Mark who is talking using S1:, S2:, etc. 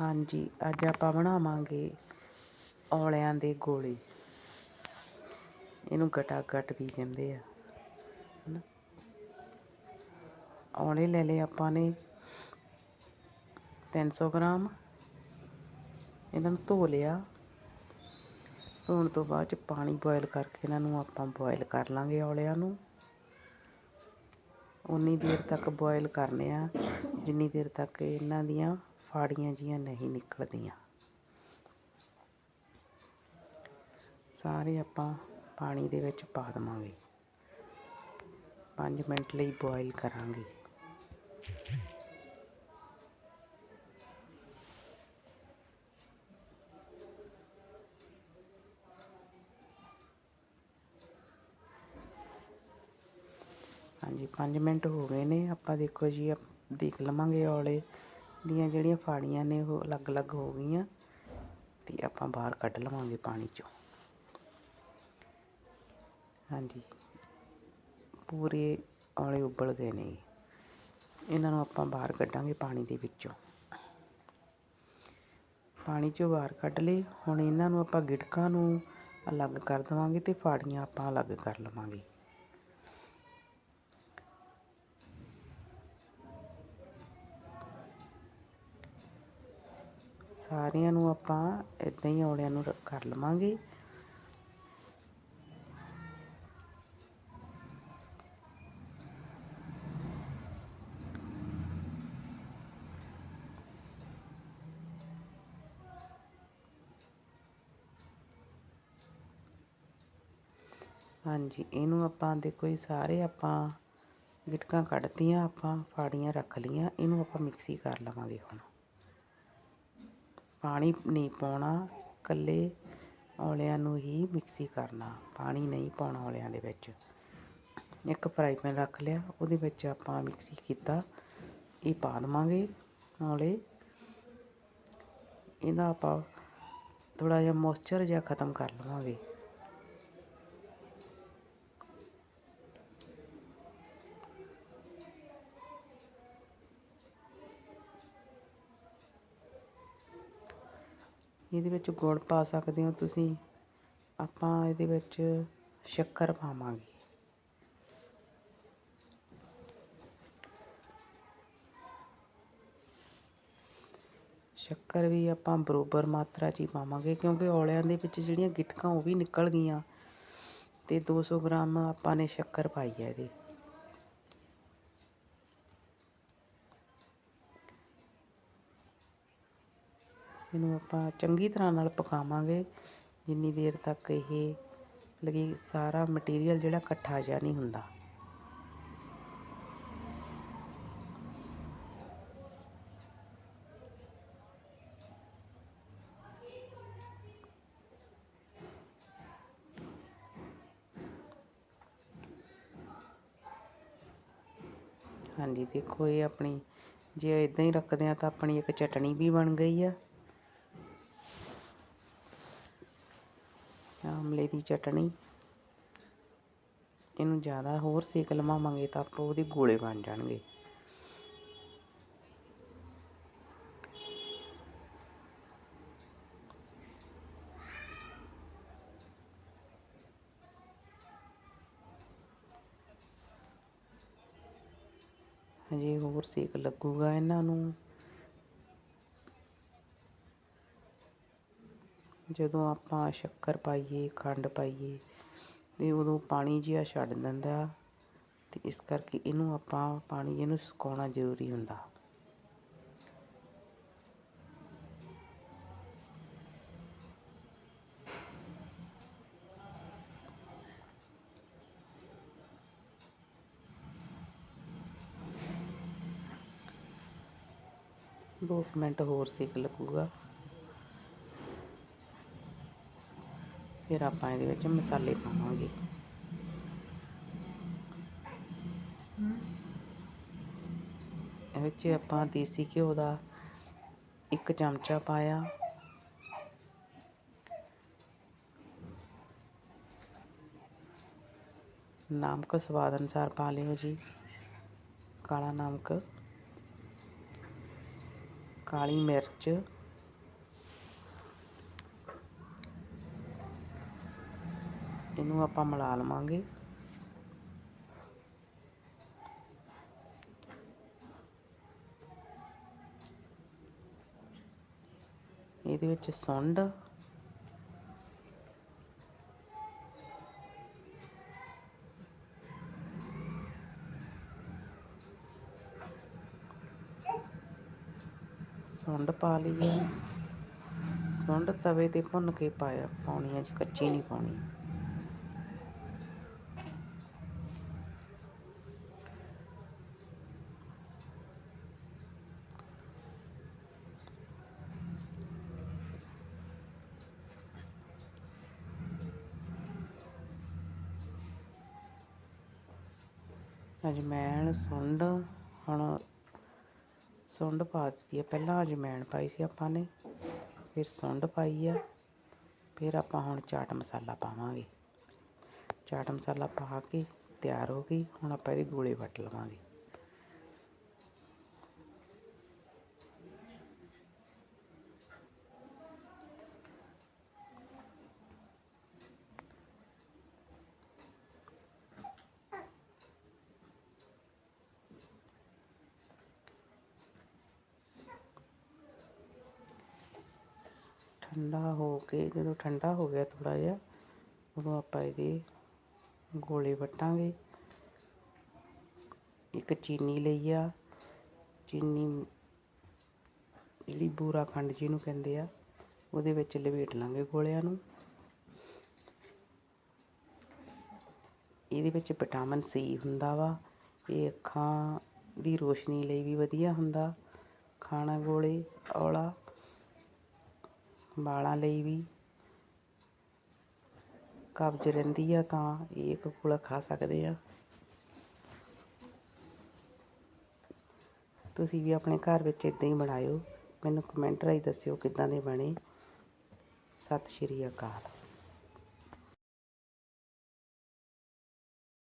S1: ਹਾਂਜੀ, ਅੱਜ ਆਪਾਂ ਬਣਾਵਾਂਗੇ ਔਲਿਆਂ ਦੇ ਗੋਲੇ। ਇਹਨੂੰ ਗਟਾ ਗਟ ਵੀ ਕਹਿੰਦੇ ਆ, ਹਨਾ? ਔਲੇ ਲੈ ਲਏ ਆਪਾਂ ਨੇ 300 ਗ੍ਰਾਮ। ਇਹਨਾਂ ਨੂੰ ਧੋ ਲਿਆ। ਧੋਣ ਤੋਂ ਬਾਅਦ ਚ ਪਾਣੀ ਬੋਇਲ ਕਰਕੇ ਇਹਨਾਂ ਨੂੰ ਆਪਾਂ ਬੋਇਲ ਕਰ ਲਾਂਗੇ ਔਲਿਆਂ ਨੂੰ। ਉਨੀ ਦੇਰ ਤੱਕ ਬੋਇਲ ਕਰਨੇ ਆ। ਜਿੰਨੀ ਦੇਰ ਤੱਕ ਇਹਨਾਂ ਦੀਆਂ ਫਾੜੀਆਂ ਜੀਆਂ ਨਹੀਂ ਨਿਕਲਦੀਆਂ। ਸਾਰੇ ਆਪਾਂ ਪਾਣੀ ਦੇ ਵਿੱਚ ਪਾ ਦੇਵਾਂਗੇ। 5 ਮਿੰਟ ਲਈ ਬੋਇਲ ਕਰਾਂਗੇ। ਹਾਂਜੀ 5 ਮਿੰਟ ਹੋ ਗਏ ਨੇ। ਆਪਾਂ ਦੇਖੋ ਜੀ ਦੇਖ ਲਵਾਂਗੇ ਔਲੇ। ਦੀਆਂ ਜਿਹੜੀਆਂ ਫਾੜੀਆਂ ਨੇ ਉਹ ਅਲੱਗ-ਅਲੱਗ ਹੋ ਗਈਆਂ ਤੇ ਆਪਾਂ ਬਾਹਰ ਕੱਢ ਲਵਾਂਗੇ ਪਾਣੀ ਚੋਂ। ਹਾਂਜੀ। ਪੂਰੇ ਔਲੇ ਉਬਲ ਗਏ ਨੇ। ਇਹਨਾਂ ਨੂੰ ਆਪਾਂ ਬਾਹਰ ਕੱਢਾਂਗੇ ਪਾਣੀ ਦੇ ਵਿੱਚੋਂ। ਪਾਣੀ ਚੋਂ ਬਾਹਰ ਕੱਢ ਲਏ। ਹੁਣ ਇਹਨਾਂ ਨੂੰ ਆਪਾਂ ਗਿਟਕਾਂ ਨੂੰ ਅਲੱਗ ਕਰ ਦੇਵਾਂਗੇ ਤੇ ਫਾੜੀਆਂ ਆਪਾਂ ਅਲੱਗ ਕਰ ਲਵਾਂਗੇ। ਸਾਰਿਆਂ ਨੂੰ ਆਪਾਂ ਇਦਾਂ ਹੀ ਔਲਿਆਂ ਨੂੰ ਰ- ਕਰ ਲਵਾਂਗੇ। ਹਾਂਜੀ, ਇਹਨੂੰ ਆਪਾਂ ਦੇਖੋ ਜੀ, ਸਾਰੇ ਆਪਾਂ ਗਿਟਕਾਂ ਕੱਢਤੀਆਂ, ਆਪਾਂ ਫਾੜੀਆਂ ਰੱਖ ਲੀਆਂ ਇਹਨੂੰ ਆਪਾਂ ਮਿਕਸੀ ਕਰ ਲਵਾਂਗੇ ਹੁਣ। ਪਾਣੀ ਨਹੀਂ ਪਾਉਣਾ, ਇਕੱਲੇ ਔਲਿਆਂ ਨੂੰ ਹੀ ਮਿਕਸੀ ਕਰਨਾ, ਪਾਣੀ ਨਹੀਂ ਪਾਉਣਾ ਔਲਿਆਂ ਦੇ ਵਿੱਚ। ਇੱਕ ਫਰਾਈ ਪੈਨ ਰੱਖ ਲਿਆ, ਉਹਦੇ ਵਿੱਚ ਆਪਾਂ ਮਿਕਸੀ ਕੀਤਾ, ਇਹ ਪਾ ਦੇਵਾਂਗੇ ਔਲੇ ਇਹਦਾ ਆਪਾਂ ਥੋੜਾ ਜਿਹਾ ਮੋਇਸਚਰ ਜਿਹਾ ਖਤਮ ਕਰ ਲਵਾਂਗੇ। ਇਹਦੇ ਵਿੱਚ ਗੁੜ ਪਾ ਸਕਦੇ ਹੋ ਤੁਸੀਂ। ਆਪਾਂ ਇਹਦੇ ਵਿੱਚ ਸ਼ੱਕਰ ਪਾਵਾਂਗੇ। ਸ਼ੱਕਰ ਵੀ ਆਪਾਂ ਬਰੋਬਰ ਮਾਤਰਾ 'ਚ ਹੀ ਪਾਵਾਂਗੇ, ਕਿਉਂਕਿ ਔਲਿਆਂ ਦੇ ਵਿੱਚ ਜਿਹੜੀਆਂ ਗਿਟਕਾਂ ਉਹ ਵੀ ਨਿਕਲ ਗਈਆਂ। ਤੇ 200 ਗ੍ਰਾਮ ਆਪਾਂ ਨੇ ਸ਼ੱਕਰ ਪਾਈ ਹੈ ਇਹਦੇ। ਇਹਨੂੰ ਆਪਾਂ ਚੰਗੀ ਤਰ੍ਹਾਂ ਨਾਲ ਪਕਾਵਾਂਗੇ। ਜਿੰਨੀ ਦੇਰ ਤੱਕ ਇਹ ਲਗੀ ਸਾਰਾ ਮਟੀਰੀਅਲ ਜਿਹੜਾ ਇਕੱਠਾ ਜਿਹਾ ਨਹੀਂ ਹੁੰਦਾ। ਹਾਂਜੀ, ਦੇਖੋ ਇਹ ਆਪਣੀ ਜੇ ਇਦਾਂ ਹੀ ਰੱਖਦੇ ਆ ਤਾਂ ਆਪਣੀ ਇੱਕ ਚਟਣੀ ਵੀ ਬਣ ਗਈ ਆ। ਆਮਲੇ ਦੀ ਚਟਣੀ। ਇਹਨੂੰ ਜ਼ਿਆਦਾ ਹੋਰ ਸੇਕ ਲਵਾਵਾਂਗੇ ਤਾਂ ਆਪਾਂ ਉਹਦੇ ਗੋਲੇ ਬਣ ਜਾਣਗੇ। ਹਜੇ ਹੋਰ ਸੇਕ ਲੱਗੂਗਾ ਇਹਨਾਂ ਨੂੰ। ਜਦੋਂ ਆਪਾਂ ਸ਼ੱਕਰ ਪਾਈਏ, ਖੰਡ ਪਾਈਏ ਅਤੇ ਉਦੋਂ ਪਾਣੀ ਜਿਹਾ ਛੱਡ ਦਿੰਦਾ ਅਤੇ ਇਸ ਕਰਕੇ ਇਹਨੂੰ ਆਪਾਂ ਪਾਣੀ ਇਹਨੂੰ ਸੁਕਾਉਣਾ ਜ਼ਰੂਰੀ ਹੁੰਦਾ। ਦੋ ਕੁ ਮਿੰਟ ਹੋਰ ਸੇਕ ਲੱਗੂਗਾ। ਫਿਰ ਆਪਾਂ ਇਹਦੇ ਵਿੱਚ ਮਸਾਲੇ ਪਾਵਾਂਗੇ। ਇਹ ਵਿੱਚ ਆਪਾਂ ਦੇਸੀ ਘਿਓ ਦਾ ਇੱਕ ਚਮਚਾ ਪਾਇਆ। ਨਮਕ ਸਵਾਦ ਅਨੁਸਾਰ ਪਾ ਲਿਓ ਜੀ। ਕਾਲਾ ਨਮਕ, ਕਾਲੀ ਮਿਰਚ ਇਹਨੂੰ ਆਪਾਂ ਮਿਲਾ ਲਵਾਂਗੇ। ਇਹਦੇ ਵਿੱਚ ਸੁੰਡ। ਸੁੰਡ ਪਾ ਲਈ ਹੈ ਸੁੰਡ ਤਵੇ ਤੇ ਭੁੰਨ ਕੇ ਪਾਇਆ, ਪਾਉਣੀ ਹੈ ਜੀ, ਕੱਚੀ ਨਹੀਂ ਪਾਉਣੀ। ਅਜਮੈਣ ਸੁੰਡ, ਹੁਣ ਸੁੰਡ ਪਾ ਦਿੱਤੀ ਹੈ ਪਹਿਲਾਂ ਅਜਮੈਣ ਪਾਈ ਸੀ ਆਪਾਂ ਨੇ, ਫਿਰ ਸੁੰਡ ਪਾਈ ਆ, ਫਿਰ ਆਪਾਂ ਹੁਣ ਚਾਟ ਮਸਾਲਾ ਪਾਵਾਂਗੇ। ਚਾਟ ਮਸਾਲਾ ਪਾ ਕੇ ਤਿਆਰ ਹੋ ਗਈ, ਹੁਣ ਆਪਾਂ ਇਹਦੇ ਗੋਲੇ ਵੱਟ ਲਵਾਂਗੇ। ਠੰਡਾ ਹੋ ਕੇ, ਜਦੋਂ ਠੰਡਾ ਹੋ ਗਿਆ ਥੋੜ੍ਹਾ ਜਿਹਾ, ਉਦੋਂ ਆਪਾਂ ਇਹਦੇ ਗੋਲੇ ਵੱਟਾਂਗੇ। ਇੱਕ ਚੀਨੀ ਲਈ ਆ। ਚੀਨੀ ਜਿਹੜੀ ਬੂਰਾ ਖੰਡ ਜਿਹਨੂੰ ਕਹਿੰਦੇ ਆ, ਉਹਦੇ ਵਿੱਚ ਲਪੇਟ ਲਾਂਗੇ ਗੋਲਿਆਂ ਨੂੰ। ਇਹਦੇ ਵਿੱਚ ਵਿਟਾਮਿਨ ਸੀ ਹੁੰਦਾ ਵਾ। ਇਹ ਅੱਖਾਂ ਦੀ ਰੋਸ਼ਨੀ ਲਈ ਵੀ ਵਧੀਆ ਹੁੰਦਾ। ਖਾਣਾ ਗੋਲੇ, ਔਲਾ। ਵਾਲਾਂ ਲਈ ਵੀ। ਕਬਜ਼ ਰਹਿੰਦੀ ਆ ਤਾਂ ਇਹ ਇੱਕ ਗੋਲਾ ਖਾ ਸਕਦੇ ਆ। ਤੁਸੀਂ ਵੀ ਆਪਣੇ ਘਰ ਵਿੱਚ ਇਦਾਂ ਹੀ ਬਣਾਇਓ। ਮੈਨੂੰ ਕਮੈਂਟ ਰਾਹੀਂ ਦੱਸਿਓ ਕਿੱਦਾਂ ਦੇ ਬਣੇ। ਸਤਿ ਸ਼੍ਰੀ ਅਕਾਲ।